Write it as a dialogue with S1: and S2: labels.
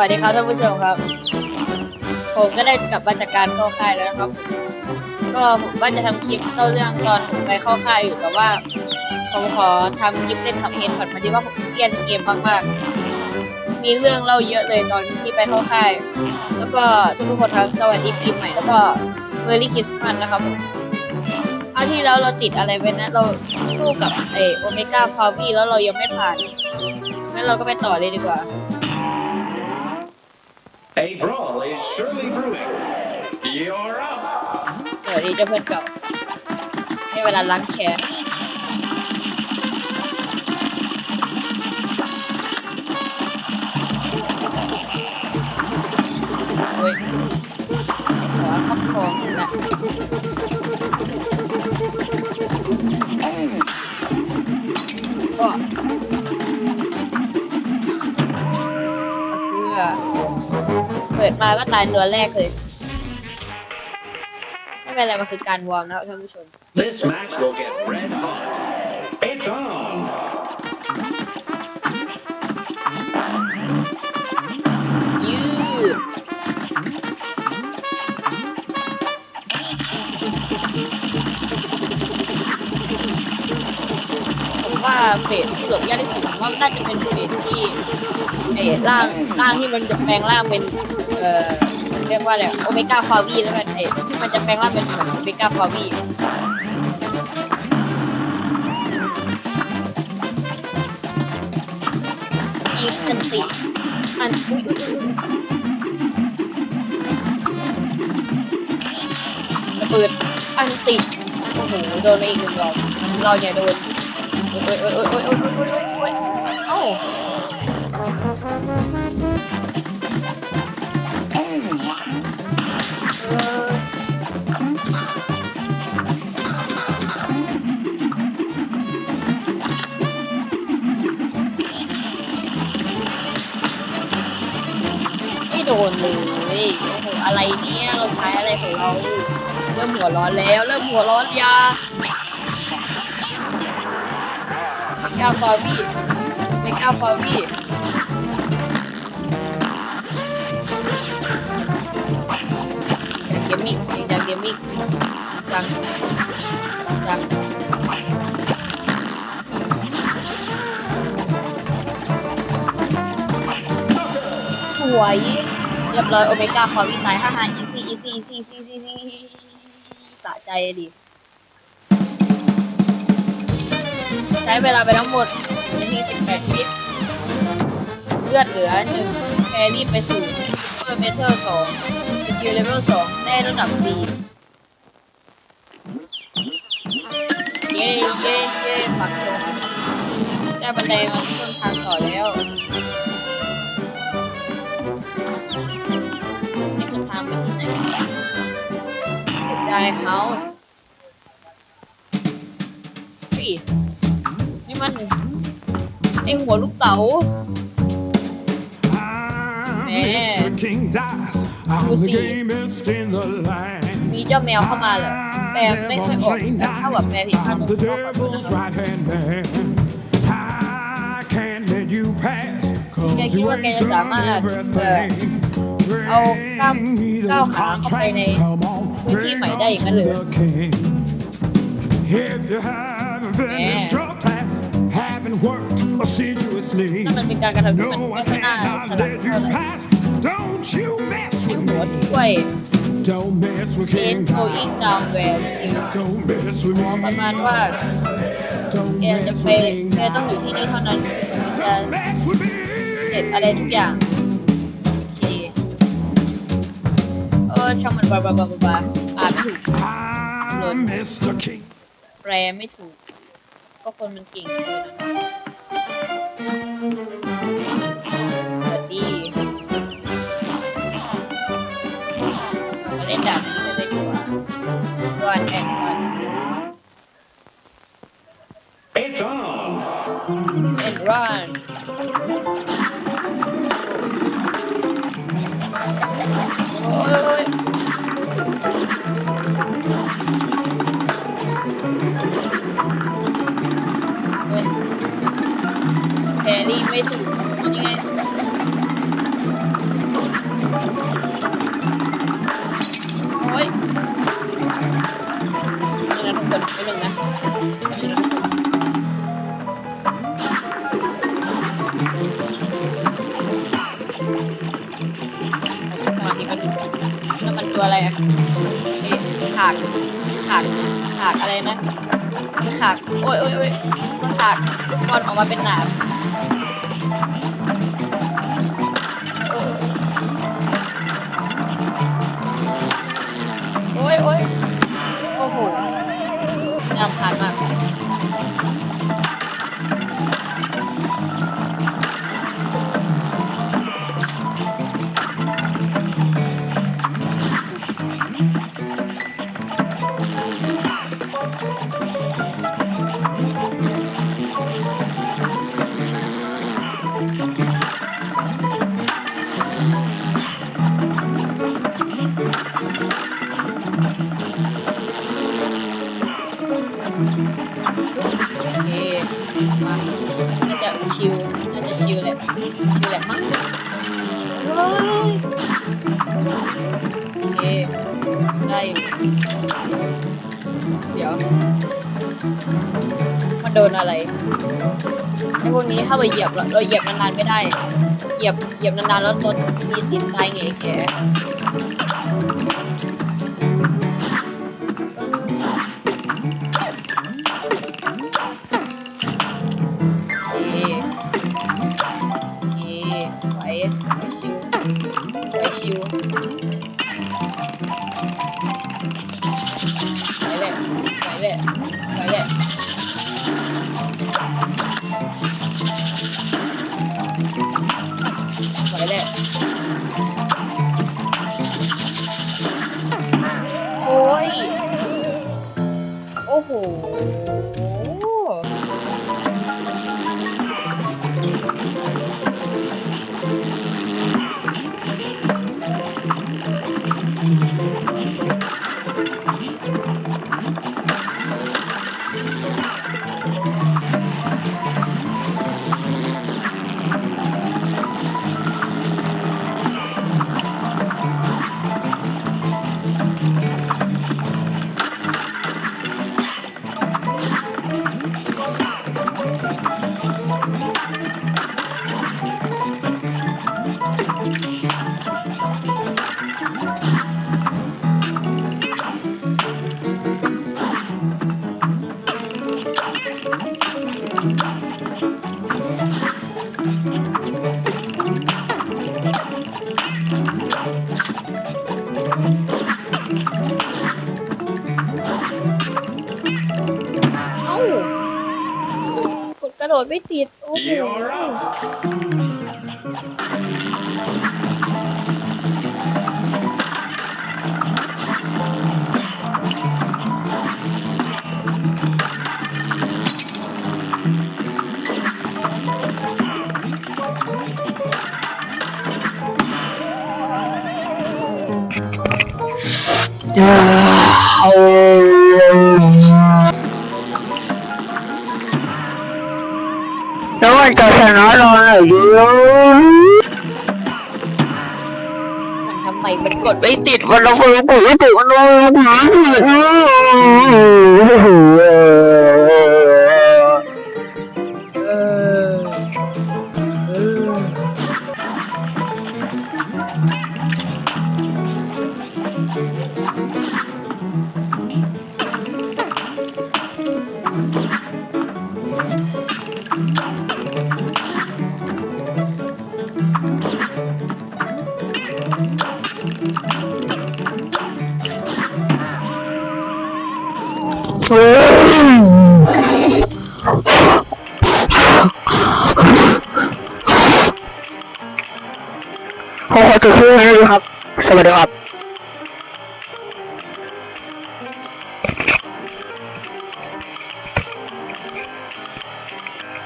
S1: วัสดีครับท่านผู้ชมครับ ผมก็ได้กลับมาจากการเข้าค่ายแล้วนะครับ ก็ผมก็จะทำคลิปเล่าเรื่องตอนผมไปเข้าค่ายอยู่แต่ว่า ผมขอทำคลิปเล่นกับเพนก่อนพอดีว่าผมเซียนเกมมากๆมีเรื่องเล่าเยอะเลยตอนที่ไปเข้าค่าย แล้วก็ทุกๆคนครับสวัสดีปีใหม่แล้วก็เมอร์รี่คริสต์มาสนะครับผมคราที่แล้วเราติดอะไรไปนะ เราสู้กับไอโอเมก้าพาววี่แล้วเรายังไม่ผ่านงั้นเราก็ไปต่อเลยดีกว่า
S2: A brawl is surely brewing. You're up.
S1: สวัสดีเจ้าเพื่อนเก่าให้เวลาล้างแค้น โอ้ยหัวครอบครองอยู่ละ เปิดมาก็ตายตัวแรกเลยไม่เป็นไรมันคือการวอร์มนะครับท่านผู้ชม
S2: This match will get red hot. It's on.
S1: ยืดผมว่าเฟสที่หลบยากที่สุดผมว่าน่าจะเป็นเฟสที่เออร่างร่างที่มันจะแปลงร่างเป็น เอ่อเรียกว่าอะไรโอเมก้าฟาวีแล้วกันเออที่มันจะแปลงร่างเป็นเหมือนโอเมก้าฟาวีอีกอันติอันอุ้อุ๊ยอุ๊ยระเบิดอันติโอ้โหโดนไปอีกหนึ่งดอกเราเนี่ยโดนโอ้ยโอ้ยโอ้ยโอ้ยโอ้ย เลยโอ้โหอะไรเนี่ย เราใช้อะไรของเราเริ่มหัวร้อนแล้ว เริ่มหัวร้อนยายาฟอร์วี่เมกาฟอร์วี่จากเกมมิ่งจากเกมมิ่งจังจังสวย รียบร้อยโอเมก้าฟอร์วี่ตายฮ่าฮ่าอีซี่อีซี่อีซี่อีซี่อีซี่สะใจดิใช้เวลาไปทั้งหมดนาที18วิเลือดเหลือ1แครี่ไปสู่เพิ่มเมเทอร์2สกิลเลเวล2ได้ระดับ4เย้เย้เย้ปักธงได้บันไดมาเพิ่มทางต่อ Dive House. Ui, nhưng mà em của lúc tẩu. Nè. Vì cho mèo không à là mèo đấy phải ổn,
S3: làm sao gặp mèo thì sao ổn. Can't let you pass, cause you ain't done everything.
S1: oh,
S3: come, me those contracts. Okay, come on, bring them to the king. If you haven't finished yeah. your past, haven't worked assiduously, no, I cannot let you pass. Don't you mess with me.
S1: Wait.
S3: Don't mess with King Don't mess with me. Don't mess with
S1: me. Don't mess with me. Don't mess with me.
S3: Don't mess with
S1: me. Don't mess with
S3: me.
S1: ออช่างมันบาบาบาบาบาอ่านไม่ถูก
S3: I'm Mr. King.
S1: แปลไม่ถูก ก็คนมันเก่งเกินนะสวัสดีเรามาเล่นดาบนี้กันเลยดีกว่าก่อนแข่งกัน
S2: It's on.
S1: เล่นรันากอะไรนะฉากโอ้ยโอ้ยโอ้ยฉากบอลออกมาเป็นหนามโอ้ยโอ้ยโอ้โหน่ารำคานมาก เดี๋ยว มันโดนอะไรไอ้พวกนี้ถ้าเราเหยียบเราเราเหยียบนานๆไม่ได้ เหยียบเหยียบนานๆแล้วรถมีสิทธิ์ตายไงแก กระโดดไม่ติด โอ้โห
S2: You're out.
S4: แล้ว มันจะชนะเราหน่อยดิ
S1: มันทำไมมันกด
S4: ไม่ติดมันเราคนกูไม่ติดมันเราผีผี
S1: เอ
S4: ขอ